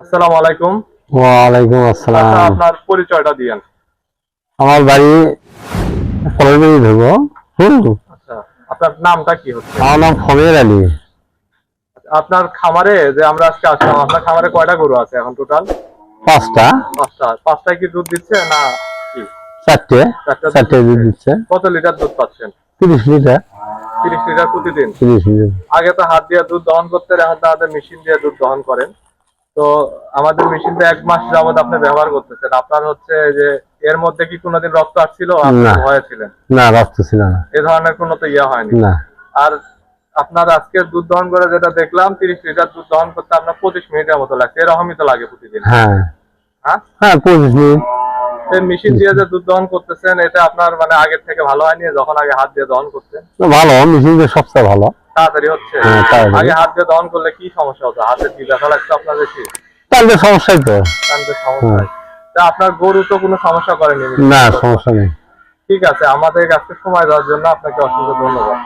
আসসালামু আলাইকুম। ওয়ালাইকুম আসসালাম। আচ্ছা, আপনার পরিচয়টা দিয়েন। আমার বাড়ি কলমেই ধরবো। হুম। আচ্ছা আপনার নামটা কি হচ্ছে? আমার নাম ফমের আলী। আপনার খামারে যে আমরা আজকে আসলাম আপনার খামারে কয়টা গরু আছে এখন টোটাল পাঁচটা। পাঁচটা। পাঁচটায় কি দুধ দিচ্ছে না কি? চারটে। চারটে দুধ। দিচ্ছে। কত লিটার দুধ পাচ্ছেন? তিরিশ লিটার। তিরিশ লিটার প্রতিদিন। আগে তো হাত দিয়ে দুধ দহন করতেন এখন তো আমাদের মেশিন দিয়ে দুধ দহন করেন। তো আমাদের মেশিনটা এক মাস যাবত আপনি ব্যবহার করতেছেন। আপনার হচ্ছে যে এর মধ্যে কি কোনোদিন রক্ত আসছিল? আপনি না। রাস্তা ছিল না। এ ধরনের কোনো তো ইয়ে হয়নি। না। আর আপনার আজকে দুধ দহন করে যেটা দেখলাম তিরিশ লিটার দুধ দহন করতে আপনার পঁচিশ মিনিটের মতো লাগছে। এরকমই তো লাগে প্রতিদিন। হ্যাঁ। হ্যাঁ? হ্যাঁ পঁচিশ মিনিট। মেশিন দিয়ে যে দুধ দহন করতেছেন এটা আপনার মানে আগের থেকে ভালো হয়নি যখন আগে হাত দিয়ে দহন করতেন? ভালো মেশিনটা সবচেয়ে ভালো। তাড়াতাড়ি হচ্ছে? হ্যাঁ, আগে হাত দিয়ে দহন করলে কি সমস্যা হতো? হাতের কি ব্যথা লাগতো আপনার বেশি? তাহলে সমস্যাই তো। সমস্যা। তা আপনার গরু তো কোনো সমস্যা করেনি? না সমস্যা নেই। ঠিক আছে আমাদের কাছে সময় দেওয়ার জন্য আপনাকে অসংখ্য ধন্যবাদ।